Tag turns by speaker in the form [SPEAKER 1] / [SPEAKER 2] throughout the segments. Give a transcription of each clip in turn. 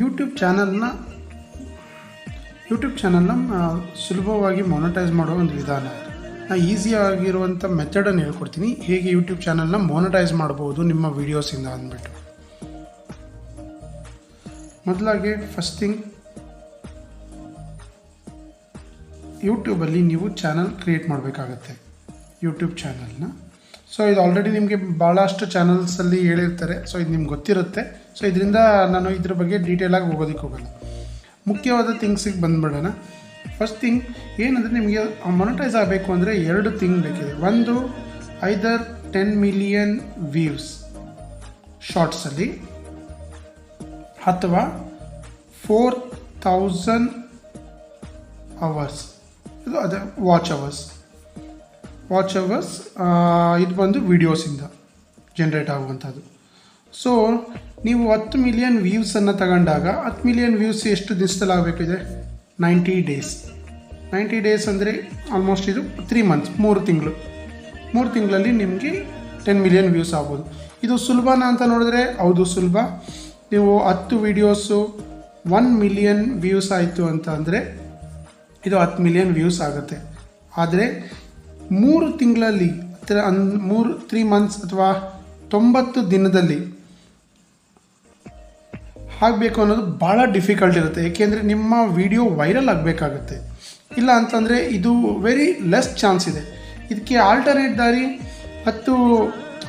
[SPEAKER 1] YouTube ಚಾನಲ್ನ YouTube ಚಾನಲ್ನ ಸುಲಭವಾಗಿ ಮೊನಟೈಸ್ ಮಾಡೋ ಒಂದು ವಿಧಾನ. ನಾ ಈಸಿಯಾಗಿರುವಂಥ ಮೆಥಡನ್ನು ಹೇಳ್ಕೊಡ್ತೀನಿ. ಹೇಗೆ ಯೂಟ್ಯೂಬ್ ಚಾನಲ್ನ ಮೊನಟೈಸ್ ಮಾಡ್ಬೋದು ನಿಮ್ಮ ವೀಡಿಯೋಸಿಂದ ಅಂದ್ಬಿಟ್ಟು. ಮೊದಲಾಗಿ ಫಸ್ಟ್ ಥಿಂಗ್ ಯೂಟ್ಯೂಬಲ್ಲಿ ನೀವು ಚಾನಲ್ ಕ್ರಿಯೇಟ್ ಮಾಡಬೇಕಾಗತ್ತೆ. ಯೂಟ್ಯೂಬ್ ಚಾನಲ್ನ ಸೊ ಇದು ಆಲ್ರೆಡಿ ನಿಮಗೆ ಭಾಳಷ್ಟು ಚಾನಲ್ಸಲ್ಲಿ ಹೇಳಿರ್ತಾರೆ. ಸೊ ಇದು ನಿಮ್ಗೆ ಗೊತ್ತಿರುತ್ತೆ. ಸೊ ಇದರಿಂದ ನಾನು ಇದ್ರ ಬಗ್ಗೆ ಡೀಟೇಲಾಗಿ ಹೋಗೋದಕ್ಕೆ ಹೋಗಲ್ಲ. ಮುಖ್ಯವಾದ ಥಿಂಗ್ಸಿಗೆ ಬಂದ್ಬಿಡೋಣ. ಫಸ್ಟ್ ಥಿಂಗ್ ಏನಂದರೆ ನಿಮಗೆ ಮೊನಟೈಸ್ ಆಗಬೇಕು ಅಂದರೆ ಎರಡು ಥಿಂಗ್ ಬೇಕಿದೆ. ಒಂದು, ಐದರ್ ಟೆನ್ ಮಿಲಿಯನ್ ವ್ಯೂಸ್ ಶಾರ್ಟ್ಸಲ್ಲಿ ಅಥವಾ ಫೋರ್ ಥೌಸಂಡ್ ಅವರ್ಸ್ ಇದು ಅದೇ ವಾಚ್ ಅವರ್ಸ್ ವಾಚ್ ಅವರ್ಸ್ ಇದು ಬಂದು ವಿಡಿಯೋಸಿಂದ ಜನ್ರೇಟ್ ಆಗುವಂಥದ್ದು. ಸೊ ನೀವು ಹತ್ತು ಮಿಲಿಯನ್ ವ್ಯೂಸನ್ನು ತಗೊಂಡಾಗ ಹತ್ತು ಮಿಲಿಯನ್ ವ್ಯೂಸ್ ಎಷ್ಟು ದಿವಸದಲ್ಲಿ ಆಗಬೇಕಿದೆ? ನೈಂಟಿ ಡೇಸ್ ನೈಂಟಿ ಡೇಸ್ ಅಂದರೆ ಆಲ್ಮೋಸ್ಟ್ ಇದು ತ್ರೀ ಮಂತ್ಸ್ ಮೂರು ತಿಂಗಳು. ಮೂರು ತಿಂಗಳಲ್ಲಿ ನಿಮಗೆ ಟೆನ್ ಮಿಲಿಯನ್ ವ್ಯೂಸ್ ಆಗ್ಬೋದು. ಇದು ಸುಲಭನ ಅಂತ ನೋಡಿದ್ರೆ ಹೌದು ಸುಲಭ. ನೀವು ಹತ್ತು ವೀಡಿಯೋಸು ಒನ್ ಮಿಲಿಯನ್ ವ್ಯೂಸ್ ಆಯಿತು ಅಂತ ಅಂದರೆ ಇದು ಹತ್ತು ಮಿಲಿಯನ್ ವ್ಯೂಸ್ ಆಗುತ್ತೆ. ಆದರೆ ಮೂರು ತಿಂಗಳಲ್ಲಿ ಹತ್ತಿರ ಅನ್, ಮೂರು ತ್ರೀ ಮಂತ್ಸ್ ಅಥವಾ ತೊಂಬತ್ತು ದಿನದಲ್ಲಿ ಆಗಬೇಕು ಅನ್ನೋದು ಭಾಳ ಡಿಫಿಕಲ್ಟ್ ಇರುತ್ತೆ. ಏಕೆಂದರೆ ನಿಮ್ಮ ವಿಡಿಯೋ ವೈರಲ್ ಆಗಬೇಕಾಗುತ್ತೆ. ಇಲ್ಲ ಅಂತಂದರೆ ಇದು ವೆರಿ ಲೆಸ್ ಚಾನ್ಸ್ ಇದೆ. ಇದಕ್ಕೆ ಆಲ್ಟರ್ನೇಟ್ ದಾರಿ ಹತ್ತು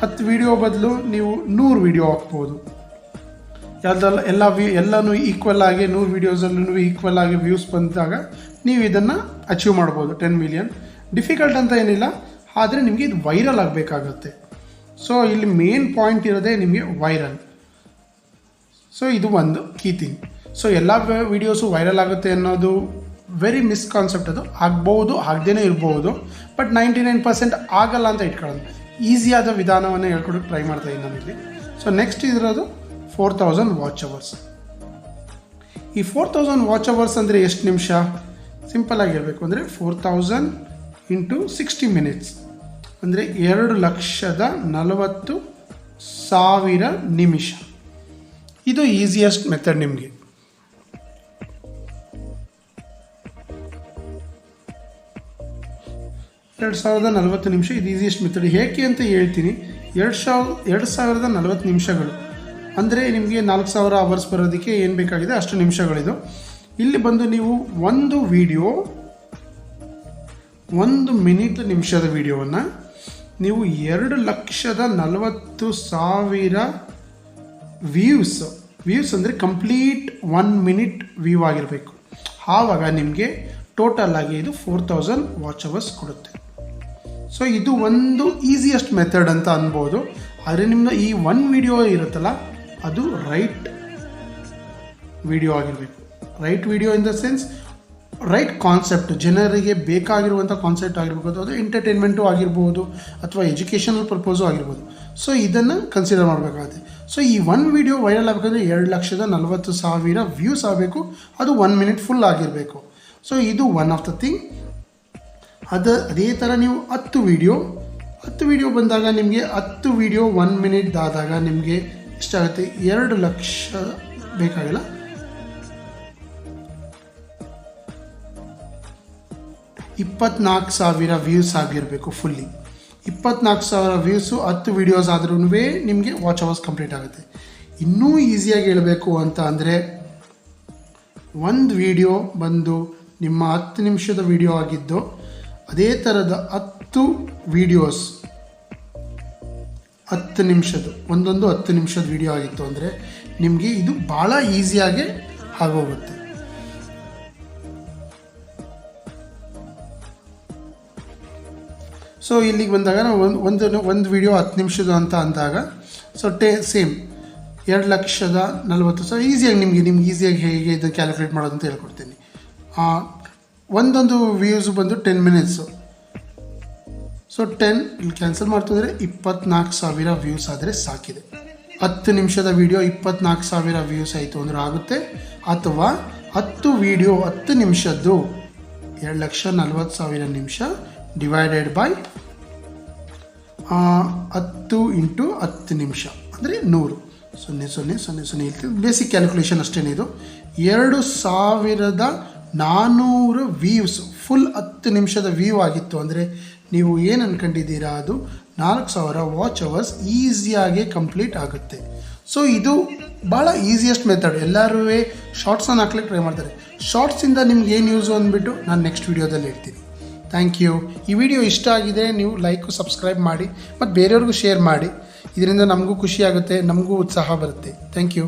[SPEAKER 1] ಹತ್ತು ವಿಡಿಯೋ ಬದಲು ನೀವು ನೂರು ವಿಡಿಯೋ ಹಾಕ್ಬೋದು. ಯಾವುದಲ್ಲ, ಎಲ್ಲ ವ್ಯೂ ಎಲ್ಲನೂ ಈಕ್ವಲ್ ಆಗಿ, ನೂರು ವೀಡಿಯೋಸಲ್ಲೂ ಈಕ್ವಲ್ ಆಗಿ ವ್ಯೂಸ್ ಬಂದಾಗ ನೀವು ಇದನ್ನು ಅಚೀವ್ ಮಾಡ್ಬೋದು ಟೆನ್ ಮಿಲಿಯನ್ ಡಿಫಿಕಲ್ಟ್ ಅಂತ ಏನಿಲ್ಲ, ಆದರೆ ನಿಮಗೆ ಇದು ವೈರಲ್ ಆಗಬೇಕಾಗತ್ತೆ. ಸೊ ಇಲ್ಲಿ ಮೇನ್ ಪಾಯಿಂಟ್ ಇರೋದೇ ನಿಮಗೆ ವೈರಲ್ ಸೊ ಇದು ಒಂದು ಕೀ ಥಿಂಗ್ ಸೊ ಎಲ್ಲ ವೀಡಿಯೋಸು ವೈರಲ್ ಆಗುತ್ತೆ ಅನ್ನೋದು ವೆರಿ ಮಿಸ್ಕಾನ್ಸೆಪ್ಟ್ ಅದು. ಆಗ್ಬೋದು ಆಗದೇ ಇರ್ಬೋದು ಬಟ್ ನೈಂಟಿ ನೈನ್ ಪರ್ಸೆಂಟ್ ಆಗಲ್ಲ ಅಂತ ಇಟ್ಕೊಳ್ಳೋದು. ಈಸಿಯಾದ ವಿಧಾನವನ್ನು ಹೇಳ್ಕೊಡೋಕೆ ಟ್ರೈ ಮಾಡ್ತಾ ಇದ್ದೀನಿ ನಾನಿಲ್ಲಿ ಸೊ ನೆಕ್ಸ್ಟ್ ಇರೋದು ಫೋರ್ ತೌಸಂಡ್ ವಾಚ್ ಅವರ್ಸ್ ಈ ಫೋರ್ ತೌಸಂಡ್ ವಾಚ್ ಅವರ್ಸ್ ಅಂದರೆ ಎಷ್ಟು ನಿಮಿಷ? ಸಿಂಪಲಾಗಿ ಹೇಳಬೇಕು ಅಂದರೆ four thousand into sixty minutes ಅಂದರೆ ಎರಡು ಲಕ್ಷದ ನಲವತ್ತು ಸಾವಿರ ನಿಮಿಷ. ಇದು ಈಸಿಯೆಸ್ಟ್ ಮೆಥಡ್ ನಿಮಗೆ. ಎರಡು ಸಾವಿರದ ನಲವತ್ತು ನಿಮಿಷ ಇದು ಈಸಿಯೆಸ್ಟ್ ಮೆಥಡ್ ಹೇಗೆ ಅಂತ ಹೇಳ್ತೀನಿ. ಎರಡು ಸಾವಿರ ಎರಡು ಸಾವಿರದ ನಲವತ್ತು ನಿಮಿಷಗಳು. ಅಂದರೆ ನಿಮಗೆ ನಾಲ್ಕು ಸಾವಿರ ಅವರ್ಸ್ ಬರೋದಕ್ಕೆ ಏನು ಬೇಕಾಗಿದೆ ಅಷ್ಟು ನಿಮಿಷಗಳಿದು. ಇಲ್ಲಿ ಬಂದು ನೀವು ಒಂದು ವಿಡಿಯೋ ಒಂದು ಮಿನಿಟ್ ನಿಮಿಷದ ವಿಡಿಯೋವನ್ನು ನೀವು ಎರಡು ಲಕ್ಷದ ನಲವತ್ತು ಸಾವಿರ ವ್ಯೂಸ್ ವ್ಯೂಸ್ ಅಂದರೆ ಕಂಪ್ಲೀಟ್ ಒನ್ ಮಿನಿಟ್ ವ್ಯೂ ಆಗಿರಬೇಕು. ಆವಾಗ ನಿಮಗೆ ಟೋಟಲ್ ಆಗಿ ಇದು ಫೋರ್ ತೌಸಂಡ್ ವಾಚ್ ಅವರ್ಸ್ ಕೊಡುತ್ತೆ. ಸೊ ಇದು ಒಂದು ಈಸಿಯೆಸ್ಟ್ ಮೆಥಡ್ ಅಂತ ಅನ್ಬೋದು. ಆದರೆ ನಿಮ್ಮದು ಈ ಒನ್ ವಿಡಿಯೋ ಇರುತ್ತಲ್ಲ, ಅದು ರೈಟ್ ವಿಡಿಯೋ ಆಗಿರಬೇಕು. Right video in the sense right concept ಜನರಿಗೆ ಬೇಕಾಗಿರುವಂಥ ಕಾನ್ಸೆಪ್ಟ್ ಆಗಿರ್ಬೋದು, ಅದು ಎಂಟರ್ಟೈನ್ಮೆಂಟು ಆಗಿರ್ಬೋದು, ಅಥವಾ ಎಜುಕೇಷನಲ್ ಪರ್ಪೋಸು ಆಗಿರ್ಬೋದು. ಸೊ ಇದನ್ನು ಕನ್ಸಿಡರ್ ಮಾಡಬೇಕಾಗುತ್ತೆ. ಸೊ ಈ ಒನ್ ವಿಡಿಯೋ ವೈರಲ್ ಆಗಬೇಕಂದ್ರೆ ಎರಡು ಲಕ್ಷದ ನಲವತ್ತು ಸಾವಿರ ವ್ಯೂಸ್ ಆಗಬೇಕು. ಅದು ಒನ್ ಮಿನಿಟ್ ಫುಲ್ ಆಗಿರಬೇಕು. ಸೊ ಇದು ಒನ್ ಆಫ್ ದ ಥಿಂಗ್ ಅದು ಅದೇ ಥರ ನೀವು ಹತ್ತು ವಿಡಿಯೋ ಹತ್ತು ವಿಡಿಯೋ ಬಂದಾಗ ನಿಮಗೆ ಹತ್ತು ವಿಡಿಯೋ ಒನ್ ಮಿನಿಟ್ ಆದಾಗ ನಿಮಗೆ ಎಷ್ಟಾಗುತ್ತೆ? ಎರಡು ಲಕ್ಷ ಬೇಕಾಗಿಲ್ಲ. ಇಪ್ಪತ್ನಾಲ್ಕು ಸಾವಿರ ವ್ಯೂಸ್ ಆಗಿರಬೇಕು ಫುಲ್ಲಿ ಇಪ್ಪತ್ನಾಲ್ಕು ಸಾವಿರ ವ್ಯೂಸು ಹತ್ತು ವೀಡಿಯೋಸ್ ಆದ್ರೂ ನಿಮಗೆ ವಾಚ್ ಅವರ್ಸ್ ಕಂಪ್ಲೀಟ್ ಆಗುತ್ತೆ. ಇನ್ನೂ ಈಸಿಯಾಗಿ ಹೇಳಬೇಕು ಅಂತ ಅಂದರೆ, ಒಂದು ವಿಡಿಯೋ ಬಂದು ನಿಮ್ಮ ಹತ್ತು ನಿಮಿಷದ ವಿಡಿಯೋ ಆಗಿದ್ದು, ಅದೇ ಥರದ ಹತ್ತು ವಿಡಿಯೋಸ್ ಹತ್ತು ನಿಮಿಷದ್ದು, ಒಂದೊಂದು ಹತ್ತು ನಿಮಿಷದ ವಿಡಿಯೋ ಆಗಿತ್ತು ಅಂದರೆ ನಿಮಗೆ ಇದು ಭಾಳ ಈಸಿಯಾಗಿ ಆಗೋಗುತ್ತೆ. ಸೊ ಇಲ್ಲಿಗೆ ಬಂದಾಗ ನಾವು ಒಂದು ಒಂದು ಒಂದು ವಿಡಿಯೋ ಹತ್ತು ನಿಮಿಷದ ಅಂತ ಅಂದಾಗ ಸೊ ಟೇ ಸೇಮ್ ಎರಡು ಲಕ್ಷದ ನಲ್ವತ್ತು ಸಾವಿರ ಈಸಿಯಾಗಿ ನಿಮಗೆ, ನಿಮ್ಗೆ ಈಸಿಯಾಗಿ ಹೇಗೆ ಇದನ್ನು ಕ್ಯಾಲ್ಕುಲೇಟ್ ಮಾಡೋದು ಅಂತ ಹೇಳ್ಕೊಡ್ತೀನಿ. ಒಂದೊಂದು ವ್ಯೂಸ್ ಬಂದು ಟೆನ್ ಮಿನಿಟ್ಸು ಸೊ ಟೆನ್ ಇಲ್ಲಿ ಕ್ಯಾನ್ಸಲ್ ಮಾಡ್ತಿದ್ರೆ ಇಪ್ಪತ್ನಾಲ್ಕು ಸಾವಿರ ವ್ಯೂಸ್ ಆದರೆ ಸಾಕಿದೆ. ಹತ್ತು ನಿಮಿಷದ ವಿಡಿಯೋ ಇಪ್ಪತ್ನಾಲ್ಕು ಸಾವಿರ ವ್ಯೂಸ್ ಆಯಿತು ಅಂದ್ರೆ ಆಗುತ್ತೆ. ಅಥವಾ ಹತ್ತು ವಿಡಿಯೋ ಹತ್ತು ನಿಮಿಷದ್ದು ಎರಡು ಲಕ್ಷ ನಲ್ವತ್ತು ಸಾವಿರ ನಿಮಿಷ ಡಿವೈಡೆಡ್ ಬೈ ಹತ್ತು ಇಂಟು ಹತ್ತು ನಿಮಿಷ. ಅಂದರೆ ನೂರು. ಸೊನ್ನೆ ಸೊನ್ನೆ ಸೊನ್ನೆ ಸೊನ್ನೆ ಬೇಸಿಕ್ ಕ್ಯಾಲ್ಕುಲೇಷನ್ ಅಷ್ಟೇನೇ ಇದು. ಎರಡು ಸಾವಿರದ ನಾನ್ನೂರು ವೀವ್ಸ್ ಫುಲ್ ಹತ್ತು ನಿಮಿಷದ ವೀವ್ ಆಗಿತ್ತು. ಅಂದರೆ ನೀವು ಏನು ಅಂದ್ಕೊಂಡಿದ್ದೀರಾ ಅದು ನಾಲ್ಕು ಸಾವಿರ ವಾಚ್ ಅವರ್ಸ್ ಈಸಿಯಾಗಿ ಕಂಪ್ಲೀಟ್ ಆಗುತ್ತೆ. ಸೊ ಇದು ಭಾಳ ಈಸಿಯೆಸ್ಟ್ ಮೆಥಡ್ ಎಲ್ಲರೂ ಶಾರ್ಟ್ಸನ್ನು ಹಾಕ್ಲಿಕ್ಕೆ ಟ್ರೈ ಮಾಡ್ತಾರೆ. ಶಾರ್ಟ್ಸಿಂದ ನಿಮ್ಗೆ ಏನು ಯೂಸು ಅಂದ್ಬಿಟ್ಟು ನಾನು ನೆಕ್ಸ್ಟ್ ವೀಡಿಯೋದಲ್ಲಿ ಹೇಳ್ತೀನಿ. ಥ್ಯಾಂಕ್ ಯು ಈ ವಿಡಿಯೋ ಇಷ್ಟ ಆಗಿದೆ ನೀವು ಲೈಕು ಸಬ್ಸ್ಕ್ರೈಬ್ ಮಾಡಿ, ಮತ್ತು ಬೇರೆಯವ್ರಿಗೂ ಶೇರ್ ಮಾಡಿ. ಇದರಿಂದ ನಮಗೂ ಖುಷಿ ಆಗುತ್ತೆ, ನಮಗೂ ಉತ್ಸಾಹ ಬರುತ್ತೆ. Thank you